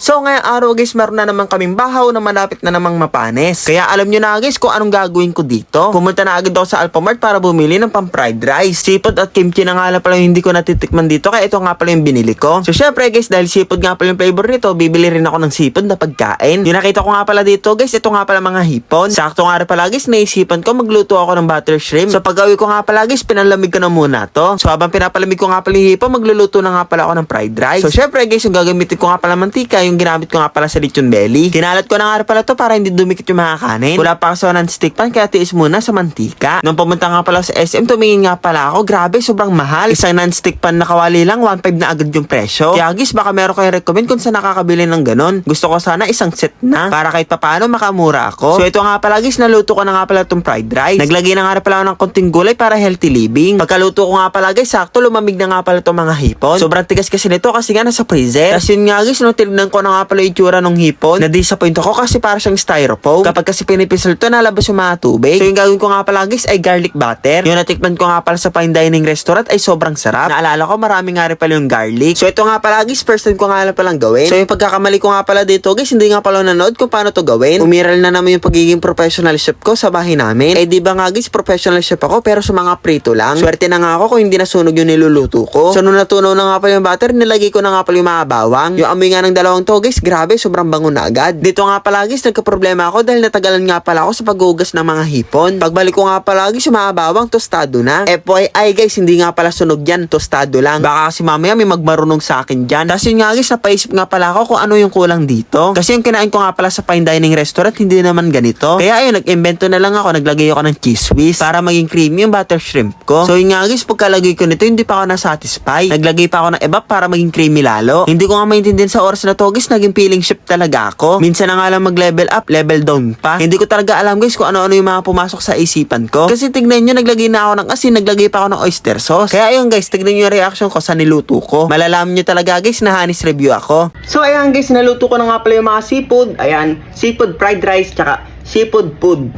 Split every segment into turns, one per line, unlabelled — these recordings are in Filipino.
So ngayong araw guys, meron na naman kaming bahaw na malapit na namang mapanes. Kaya alam nyo na guys kung anong gagawin ko dito. Pumunta na agad ako sa Alphamart para bumili ng pang fried rice. Sipot at kimchi na nga pala hindi ko natitikman dito kaya ito nga pala yung binili ko. So syempre guys, dahil sipot nga pala yung flavor nito, bibili rin ako ng sipot na pagkain. Yung nakita ko nga pala dito guys, ito nga pala mga hipon. Sakto nga pala guys, naisipan ko magluto ako ng butter shrimp. So paggawi ko nga pala guys, pinalamig ko na muna to. So habang pinapalamig ko nga pala yung hipon, magluluto na nga pala ako ng fried rice. So syempre guys, yung gagamitin ko nga pala mantika, yung ginamit ko nga pala sa lechon belly. Kinalat ko na nga pala to para hindi dumikit yung mga kanin. Wala pa ako ng stick pan, kaya tiis muna sa mantika. Nung pumunta nga pala sa SM, tumingin nga pala ako. Grabe, sobrang mahal. Isang non-stick pan na kawali lang, 1.5 na agad yung presyo. Kaya guys, baka meron kayo recommend kung saan nakakabili ng ganon. Gusto ko sana isang set na, para kahit papaano makamura ako. So ito nga pala guys, naluto ko na nga pala itong fried rice. Naglagay na nga pala ako ng konting gulay para healthy living. Pagkaluto ko nga pala guys, sakto lumamig na nga pala itong mga hipon. Sobrang tigas kasi nito kasi nga nasa freezer. Tapos yun nga guys, nung tinignan ko na nga pala itsura ng hipon, na-disappoint ako kasi para siyang styrofoam. Kapag kasi pinipisal to, nalabas yung mga tubig. So yung gagawin ko nga pala guys ay garlic butter. Yung natikman ko nga pala sa fine dining restaurant ay sobrang sarap. Naalala ko marami nga rin pala yung garlic. So ito nga pala guys, first time ko nga lang palang gawin. So yung pagkakamali ko nga pala dito guys, hindi nga pala nanood kung paano to gawin. Umiral na naman yung pagiging professional chef ko sa bahay namin. Eh di ba nga guys, professional chef ako pero sa mga prito lang. Swerte na nga ako kung hindi nasunog yung niluluto ko. So nung natunaw na nga pala yung butter, nilagay ko na nga pala yung mga bawang. Yung amoy nga ng dalawang to guys, grabe, sobrang bango na agad. Dito nga pala guys, nagka-problema ako dahil natagalan nga pala ako sa paghugas ng mga hipon. Pagbalik ko nga pala guys, yung mga bawang tostado na. FYI guys, hindi nga pala sunog yan, tostado lang. Baka kasi mamaya may magmarunong sa akin dyan. Tapos yun nga guys, napaisip nga pala ako kung ano yung kulang dito. Kasi yung kinain ko nga pala sa fine dining restaurant, hindi naman ganito. Kaya ayun, nag-invento na lang ako, naglagay ako ng cheese whiz para maging creamy yung butter shrimp ko. So yun nga guys, pagkalagay ko nito, hindi pa ako nasatisfy. Naglagay pa ako ng evap para maging creamy lalo. Hindi ko nga maintindihan sa oras na to guys, naging feeling chef talaga ako. Minsan na nga lang mag-level up, level down pa. Hindi ko talaga alam guys kung ano-ano yung mga pumasok sa isipan ko. Kasi tignan nyo, naglagay na ako ng asin, naglagay pa ako ng oyster sauce. Kaya ayun guys, tignan nyo yung reaction ko sa niluto ko. Malalaman nyo talaga guys na hanis review ako. So ayan guys, naluto ko na nga pala yung mga seafood. Ayan, seafood fried rice, tsaka seafood food.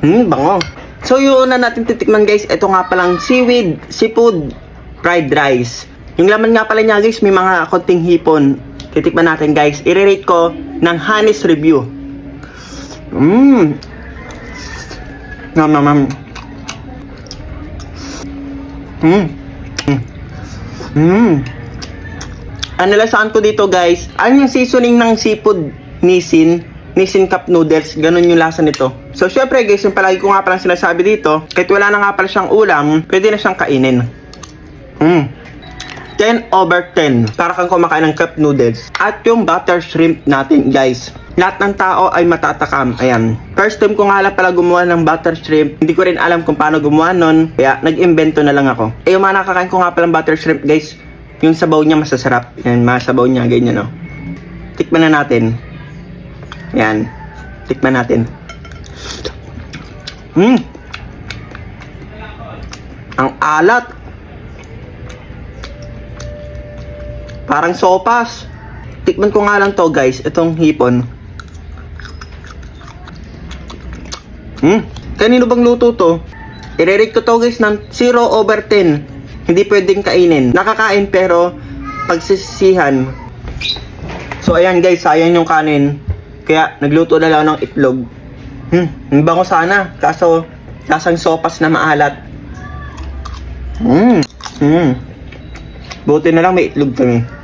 Hmm, bango. So yung una natin titikman guys, ito nga palang seaweed, seafood, fried rice. Yung laman nga pala niya guys, may mga konting hipon. Titikman natin guys. I-rate ko ng Hanis Review. Mmm. Nam nam nam. Mmm. Mmm. Ang nalasaan ko dito guys, ano yung seasoning ng seafood Nissin? Nissin Cup Noodles, ganun yung lasa nito. So syempre guys, yung palagi ko nga palang sinasabi dito, kahit wala na nga pala siyang ulam, pwede na siyang kainin. Mm. 10 over 10. Para kang kumakain ng cup noodles. At yung butter shrimp natin, guys. Lahat ng tao ay matatakam. Ayan. First time ko nga lang pala gumawa ng butter shrimp. Hindi ko rin alam kung paano gumawa nun. Kaya nag-invento na lang ako. Eh, yung mga nakakain ko nga palang butter shrimp, guys. Yung sabaw niya masasarap. Yan, masabaw niya, ganyan, no. Tikman na natin. Yan. Tikman natin. Hmm. Ang alat. Parang sopas. Tikman ko nga lang to guys, itong hipon. Hmm, kanino bang luto to? I-rate ko to guys ng 0 over 10. Hindi pwedeng kainin. Nakakain pero pagsisihan. So ayan guys, sayang yung kanin. Kaya nagluto na lang ng itlog. Hmm, ang bango sana. Kaso lasang sopas na maalat. Hmm, hmm. Buti na lang may itlog kami.